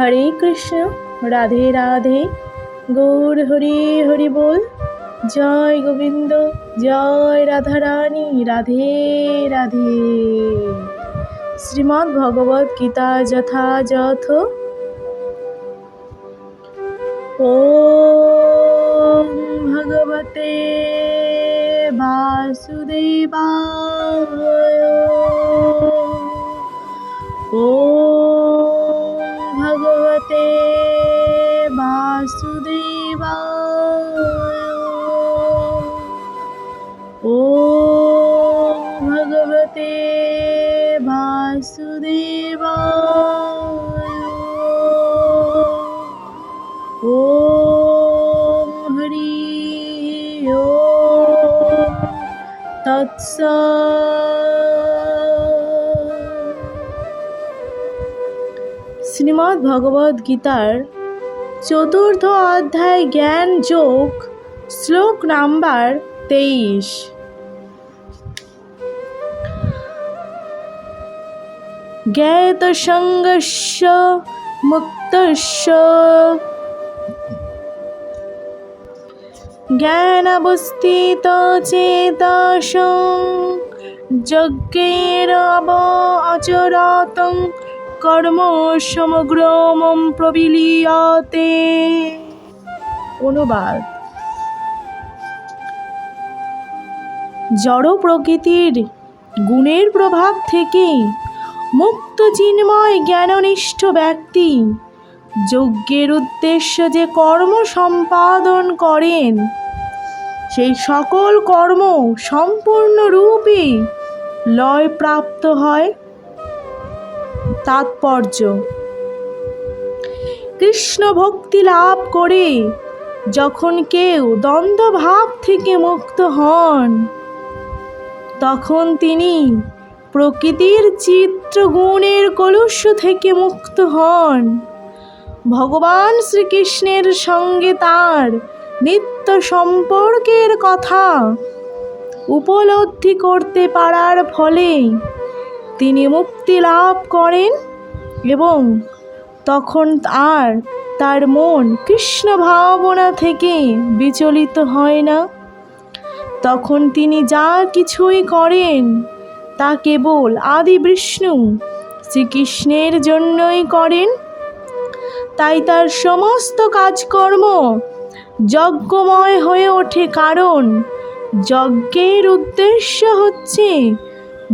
হরে কৃষ্ণ, রাধে রাধে। গৌর হরি হরি বল। জয় গোবিন্দ, জয় রাধারানী, রাধে রাধে। শ্রীমদ্ ভগবত গীতা যথাযথ। ও ভগবতে বাসুদেবা ও শ্রীমদ্ ভগবদ গীতার চতুর্থ অধ্যায় জ্ঞান যোগ শ্লোক নাম্বার তেইশ জ্ঞাত সঙ্গস্য মুক্তস্য জ্ঞানবস্থিত চেতস। অব অচরতং কর্ম সমগ্রমম প্রবিলীয়তে। অনুবাদ। জড় প্রকৃতির গুণের প্রভাব থেকে মুক্ত চিন্ময় জ্ঞাননিষ্ঠ ব্যক্তি যজ্ঞের উদ্দেশ্য যে কর্ম সম্পাদন করেন সেই সকল কর্ম সম্পূর্ণরূপে লয় প্রাপ্ত হয়। তাৎপর্য। কৃষ্ণ ভক্তি লাভ করে যখন কেউ দ্বন্দ্বভাব থেকে মুক্ত হন, তখন তিনি প্রকৃতির চিত্রগুণের কলুষ থেকে মুক্ত হন। ভগবান শ্রীকৃষ্ণের সঙ্গে তার নিত্য সম্পর্কের কথা উপলব্ধি করতে পারার ফলে তিনি মুক্তি লাভ করেন এবং তখন আর তার মন কৃষ্ণ ভাবনা থেকে বিচলিত হয় না। তখন তিনি যা কিছুই করেন, তা কেবল আদি বিষ্ণু শ্রীকৃষ্ণের জন্যই করেন। তাই তার সমস্ত কাজকর্ম যজ্ঞময় হয়ে ওঠে কারণ। যজ্ঞের উদ্দেশ্য হচ্ছে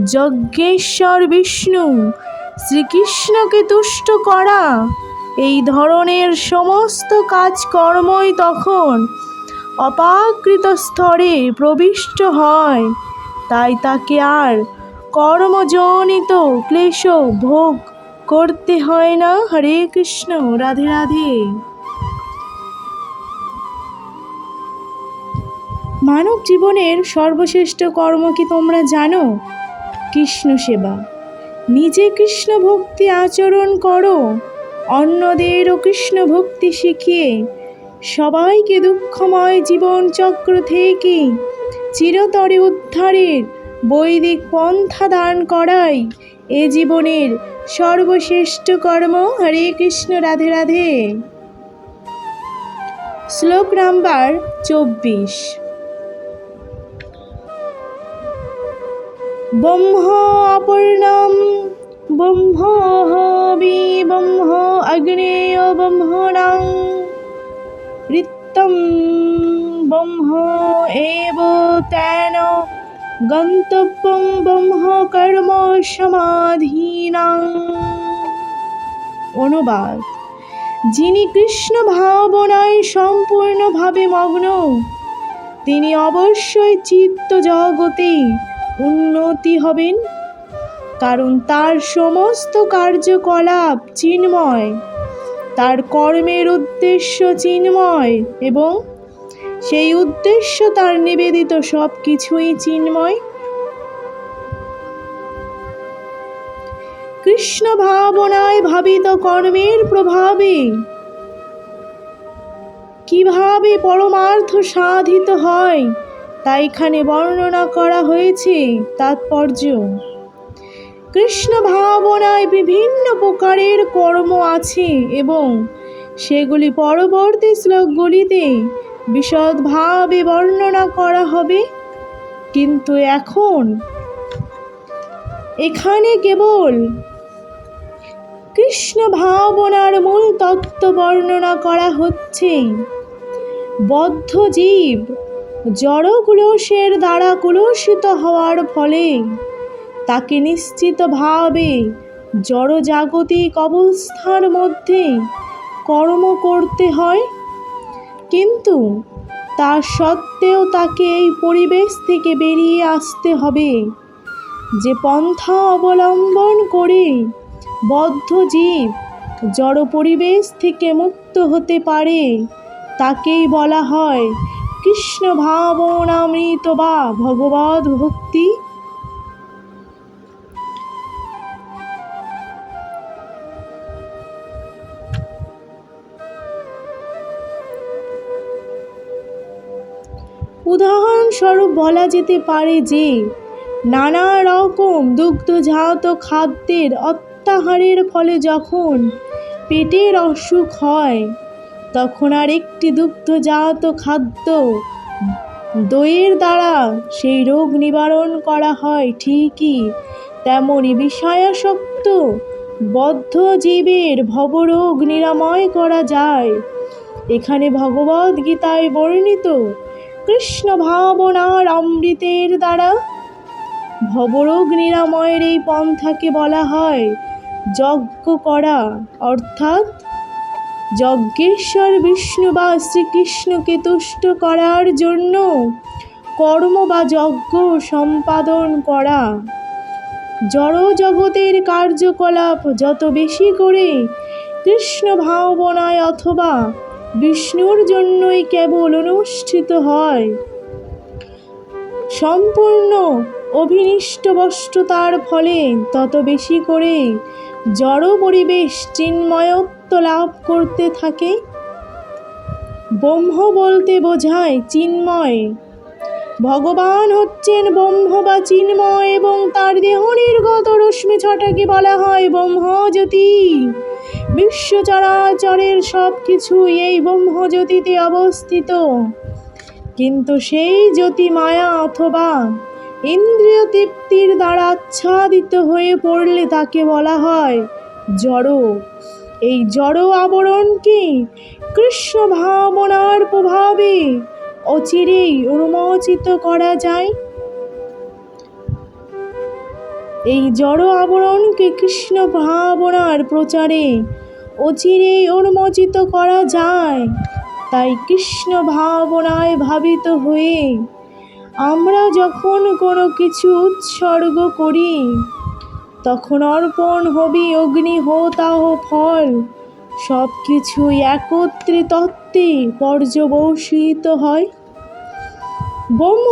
যজ্ঞেশ্বর বিষ্ণু শ্রীকৃষ্ণকে তুষ্ট করা। এই ধরনের সমস্ত কাজকর্মই তখন অপাকৃত স্তরে প্রবিষ্ট হয়। তাই তাকে আর কর্মজনিত ক্লেশ ভোগ করতে হয় না। হরে কৃষ্ণ, রাধে রাধে। মানব জীবনের সর্বশ্রেষ্ঠ কর্ম কি তোমরা জানো? কৃষ্ণ সেবা। নিজে কৃষ্ণ ভক্তি আচরণ করো। অন্যদেরও কৃষ্ণ ভক্তি শিখিয়ে। সবাইকে দুঃখময় জীবন চক্র থেকে চিরতরে উদ্ধারের বৈদিক পন্থা দান করাই। এ জীবনের সর্বশ্রেষ্ঠ কর্ম। হরে কৃষ্ণ, রাধে রাধে। শ্লোক নাম্বার চব্বিশ। ব্রহ্ম অপর্ণম, ব্রহ্ম ব্রহ্ম অগ্নেয়, ব্রহ্মণাং ঋত্তম ব্রহ্ম এব তেন গন্তব্যং ব্রহ্ম কর্ম সমাধীনাং। অনুবাদ, যিনি কৃষ্ণ ভাবনায় সম্পূর্ণভাবে মগ্ন, তিনি অবশ্যই চিত্ত জগতে উন্নতি হবেন, কারণ তার সমস্ত কার্যকলাপ চিন্ময়, তার কর্মের উদ্দেশ্য চিন্ময় এবং সেই উদ্দেশ্য তার নিবেদিত সব কিছুই চিন্ময়। কৃষ্ণ ভাবনায় ভাবিত কর্মের প্রভাবে কীভাবে পরমার্থ সাধিত হয় তা এখানে বর্ণনা করা হয়েছে তাৎপর্য। কৃষ্ণ ভাবনায় বিভিন্ন প্রকারের কর্ম আছে এবং সেগুলি পরবর্তী শ্লোকগুলিতে বিশদভাবে বর্ণনা করা হবে। কিন্তু এখন এখানে কেবল কৃষ্ণ ভাবনার মূল তত্ত্ব বর্ণনা করা হচ্ছে। বদ্ধ জীব জড় কুলসের দ্বারা কুলসিত হওয়ার ফলে। তাকে নিশ্চিতভাবে জড়জাগতিক অবস্থার মধ্যে কর্ম করতে হয়। কিন্তু তা সত্ত্বেও তাকে এই পরিবেশ থেকে বেরিয়ে আসতে হবে, যে পন্থা অবলম্বন করে বদ্ধ জীব জড় পরিবেশ থেকে মুক্ত হতে পারে, তাকেই বলা হয় কৃষ্ণ ভাবনামৃত বা ভগবদ ভক্তি। উদাহরণস্বরূপ বলা যেতে পারে যে নানা রকম দুগ্ধজাত খাদ্যের অত্যাহারের ফলে যখন পেটের অসুখ হয় তখন আর একটি দুগ্ধজাত খাদ্য দইয়ের দ্বারা সেই রোগ নিবারণ করা হয়, ঠিকই। তেমনই বিষয়াসক্ত বদ্ধ জীবের ভবরোগ নিরাময় করা যায়। এখানে ভগবদ গীতায় বর্ণিত কৃষ্ণ ভাবনার অমৃতের দ্বারা ভবরোগ নিরাময়ের এই পন্থাকে বলা হয় যজ্ঞ করা, অর্থাৎ যজ্ঞেশ্বর বিষ্ণু বা শ্রীকৃষ্ণকে তুষ্ট করার জন্য কর্ম বা যজ্ঞ সম্পাদন করা। জড় জগতের কার্যকলাপ যত বেশি করে কৃষ্ণ ভাবনায় অথবা বিষ্ণুর জন্যই কেবল অনুষ্ঠিত হয়, সম্পূর্ণ অভিনিষ্ট বস্তুতার ফলে তত বেশি করে জড় পরিবেশ চিন্ময়ত্ব লাভ করতে থাকে। ব্রহ্ম বলতে বোঝায় চিন্ময়। ভগবান হচ্ছেন ব্রহ্ম বা চিন্ময় এবং তার দেহ নির্গত রশ্মি ছটাকে বলা হয় ব্রহ্মজ্যোতি। বিশ্ব চরাচরের সব কিছুই এই ব্রহ্মজ্যোতিতে অবস্থিত। কিন্তু সেই জ্যোতি মায়া অথবা ইন্দ্রিয় তৃপ্তির দ্বারা আচ্ছাদিত হয়ে পড়লে তাকে বলা হয় জড়। এই জড় আবরণকে কৃষ্ণ ভাবনার প্রভাবে অচিরেই উন্মোচিত করা যায়? এই জড় আবরণকে কৃষ্ণ ভাবনার প্রচারে অচিরেই উন্মোচিত করা যায়? তাই কৃষ্ণ ভাবনায় ভাবিত হয়ে আমরা যখন কোনো কিছু উৎসর্গ করি তখন অর্পণ হবি অগ্নিহোতাহ ফল সব কিছুই একত্রে তত্ত্বে পর্যবসিত হয়। ব্রহ্ম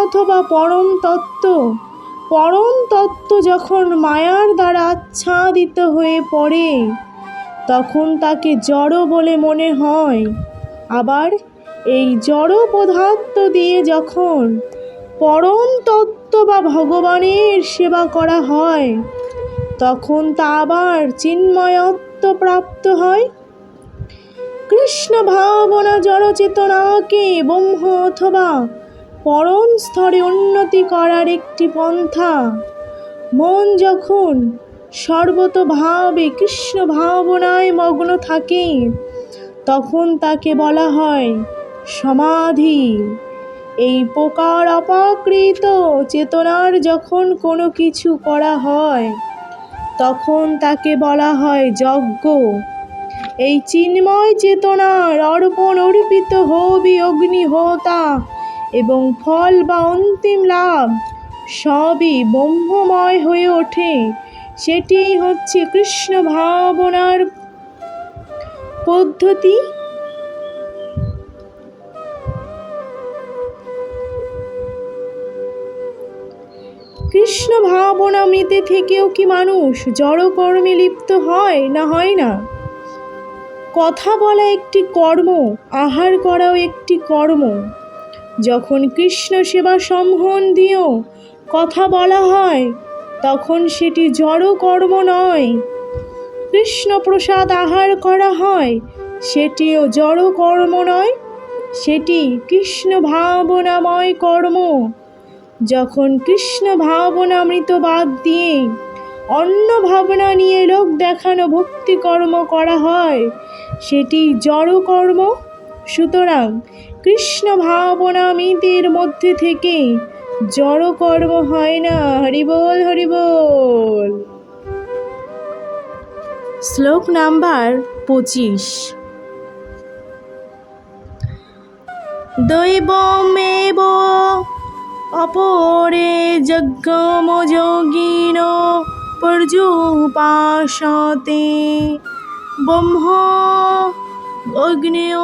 অথবা পরম তত্ত্ব। পরম তত্ত্ব যখন মায়ার দ্বারা আচ্ছাদিত হয়ে পড়ে, তখন তাকে জড় বলে মনে হয়। আবার এই জড় পদার্থ দিয়ে যখন পরম তত্ত্ব বা ভগবানের সেবা করা হয়, তখন তা আবার চিন্ময়ত্ব প্রাপ্ত হয়। কৃষ্ণ ভাবনা জড় চেতনাকে ব্রহ্ম অথবা পরম স্তরে উন্নতি করার একটি পন্থা। মন যখন সর্বতভাবে কৃষ্ণ ভাবনায় মগ্ন থাকে, তখন তাকে বলা হয় সমাধি। এই প্রকার অপাকৃত চেতনার যখন কোনো কিছু করা হয়, তখন তাকে বলা হয় যজ্ঞ। এই চিন্ময় চেতনার অর্পণ অর্পিত হবি অগ্নিহোতা এবং ফল বা অন্তিম লাভ সবই ব্রহ্মময় হয়ে ওঠে। সেটি হচ্ছে কৃষ্ণ ভাবনার পদ্ধতি। কৃষ্ণ ভাবনামৃতে থেকেও কি মানুষ জড়কর্মে লিপ্ত হয় না হয় না? কথা বলা একটি কর্ম, আহার করাও একটি কর্ম। যখন কৃষ্ণ সেবা সম্বন্ধীয় কথা বলা হয়, তখন সেটি জড় কর্ম নয়। কৃষ্ণ প্রসাদ আহার করা হয়, সেটিও জড় কর্ম নয়। সেটি কৃষ্ণ ভাবনাময় কর্ম। যখন কৃষ্ণ ভাবনামৃত বাদ দিয়ে অন্য ভাবনা নিয়ে লোক দেখানো ভক্তি কর্ম করা হয়, সেটি জড় কর্ম। সুতরাং কৃষ্ণ ভাবনামৃতের মধ্যে থেকে জড় কর্ম হয় না। হরিবোল হরিবোল। শ্লোক নাম্বার পঁচিশ। দৈবমেব অপরে যজ্ঞমযোগিন পর্যুপাসতে ব্রহ্ম অগ্নেয়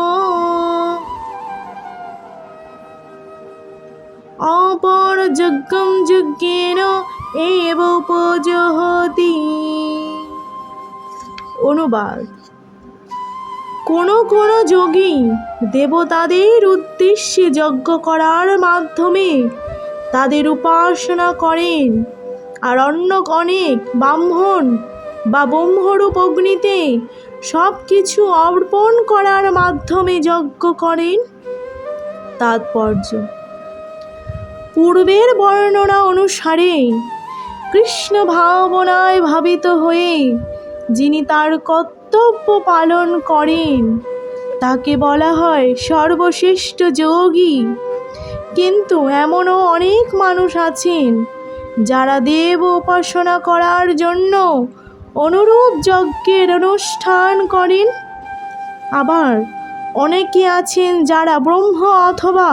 অপর যজ্ঞম যজ্ঞেন এব উপজহতি। অনুবাদ। কোনো কোনো যোগী দেবতাদের উদ্দেশ্যে যজ্ঞ করার মাধ্যমে তাদের উপাসনা করেন। আর অন্য অনেক ব্রাহ্মণ বা ব্রহ্মরূপ অগ্নিতে সব কিছু অর্পণ করার মাধ্যমে যজ্ঞ করেন। তাৎপর্য। পূর্বের বর্ণনা অনুসারে কৃষ্ণ ভাবনায় ভাবিত হয়ে যিনি তার কর্তব্য পালন করেন। তাকে বলা হয় সর্বশ্রেষ্ঠ যোগী। কিন্তু এমনও অনেক মানুষ আছেন, যারা দেব উপাসনা করার জন্য অনুরূপ যজ্ঞের অনুষ্ঠান করেন। আবার অনেকে আছেন যারা ব্রহ্ম অথবা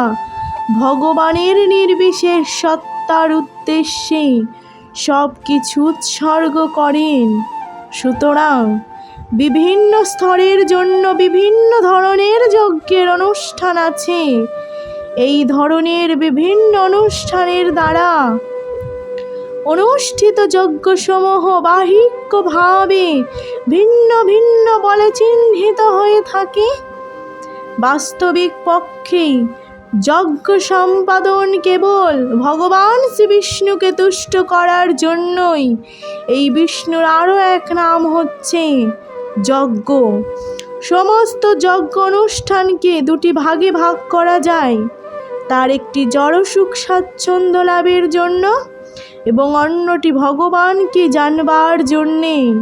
ভগবানের নির্বিশেষ সত্তার উদ্দেশ্যে সব কিছু উৎসর্গ করেন। সুতরাং বিভিন্ন স্তরের জন্য বিভিন্ন ধরনের যজ্ঞের অনুষ্ঠান আছে। এই ধরনের বিভিন্ন অনুষ্ঠানের দ্বারা অনুষ্ঠিত যজ্ঞসমূহ বাহিকভাবে ভিন্ন ভিন্ন বলে চিহ্নিত হয়ে থাকে। বাস্তবিক পক্ষে যজ্ঞ সম্পাদন কেবল ভগবান শ্রী বিষ্ণুকে তুষ্ট করার জন্যই। এই বিষ্ণুর আরও এক নাম হচ্ছে যজ্ঞ। সমস্ত যজ্ঞ অনুষ্ঠানকে দুটি ভাগে ভাগ করা যায়। তার একটি জড়সুখ স্বাচ্ছন্দ্য লাভের জন্য এবং অন্যটি ভগবানকে জানবার জন্যে।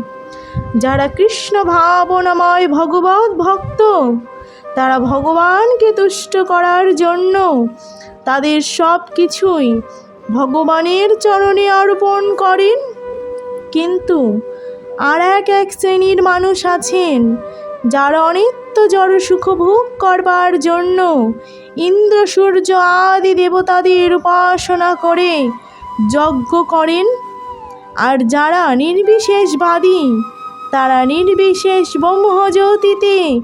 যারা কৃষ্ণ ভাবনাময় ভগবত ভক্ত, তারা ভগবানকে তুষ্ট করার জন্য তাদের সব কিছুই ভগবানের চরণে অর্পণ করেন। কিন্তু আর এক এক শ্রেণির মানুষ আছেন, যারা অনিত্য জড় সুখ ভোগ করবার জন্য ইন্দ্র সূর্য আদি দেবতাদের উপাসনা করে, যজ্ঞ করেন। আর যারা নির্বিশেষবাদী, তারা নির্বিশেষ ব্রহ্মজ্যোতিতে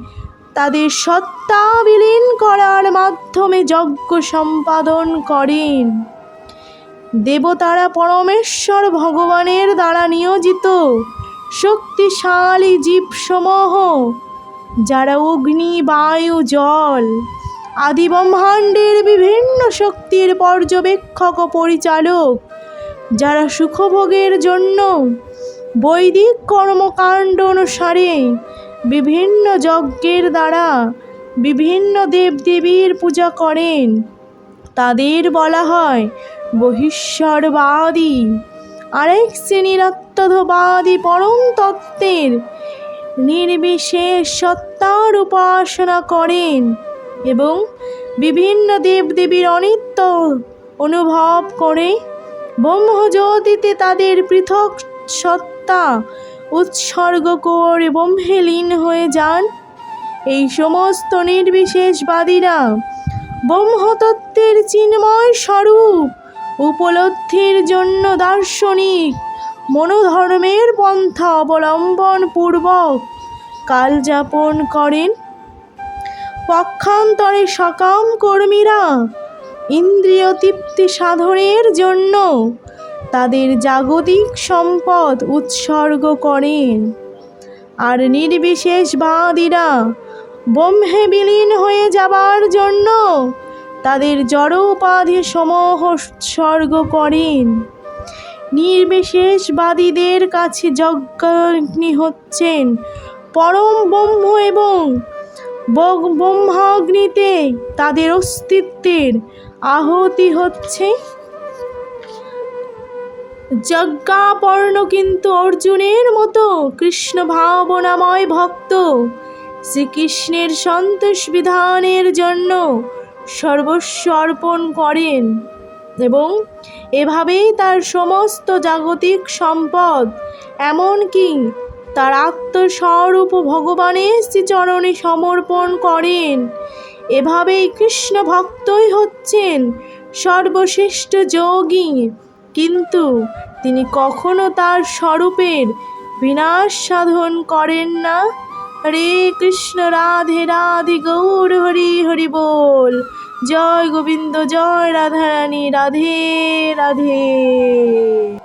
তাদের সত্তা বিলীন করার মাধ্যমে যজ্ঞ সম্পাদন করেন। দেবতারা পরমেশ্বর ভগবানের দ্বারা নিয়োজিত। শক্তিশালী জীবসমূহ, যারা অগ্নি, বায়ু, জল আদি ব্রহ্মাণ্ডের বিভিন্ন শক্তির পর্যবেক্ষক ও পরিচালক, যারা সুখভোগের জন্য বৈদিক কর্মকাণ্ড অনুসারে বিভিন্ন যজ্ঞের দ্বারা বিভিন্ন দেবদেবীর পূজা করেন। তাদের বলা হয় বহিষ্বরবাদী আরেক শ্রেণির অত্যধবাদী পরম তত্ত্বের নির্বিশেষ সত্তার উপাসনা করেন এবং বিভিন্ন দেবদেবীর অনিত্য অনুভব করে ব্রহ্মজ্যোতিতে তাদের পৃথক সত্তা উৎসর্গ করে ব্রহ্মে লীন হয়ে যান। এই সমস্ত নির্বিশেষবাদীরা ব্রহ্মতত্ত্বের চিন্ময় স্বরূপ উপলব্ধির জন্য দার্শনিক মনোধর্মের পন্থা অবলম্বন পূর্বক কালযাপন করেন। পক্ষান্তরে সকাম কর্মীরা ইন্দ্রিয় তৃপ্তি সাধনের জন্য তাদের জাগতিক সম্পদ উৎসর্গ করেন। আর নির্বিশেষবাদীরা ব্রহ্মে বিলীন হয়ে যাবার জন্য তাদের জড় উপাধি সমূহ উৎসর্গ করেন। নির্বিশেষবাদীদের কাছে যজ্ঞাগ্নি হচ্ছেন। পরম ব্রহ্ম এবং ব্রহ্মাগ্নিতে তাদের অস্তিত্বের আহতি হচ্ছে। যজ্ঞাপর্ণ কিন্তু অর্জুনের মতো কৃষ্ণ ভাবনাময় ভক্ত। শ্রীকৃষ্ণের সন্তোষ বিধানের জন্য সর্বস্ব অর্পণ করেন এবং এভাবেই তার সমস্ত জাগতিক সম্পদ, এমনকি তার আত্মস্বরূপ ভগবানের শ্রীচরণে সমর্পণ করেন। এভাবেই কৃষ্ণ ভক্তই হচ্ছেন সর্বশ্রেষ্ঠ যোগী। কিন্তু তিনি কখনো তার স্বরূপের বিনাশ সাধন করেন না। হরে কৃষ্ণ রাধে রাধে গৌর হরি হরি বল। জয় গোবিন্দ জয় রাধারানী রাধে রাধে।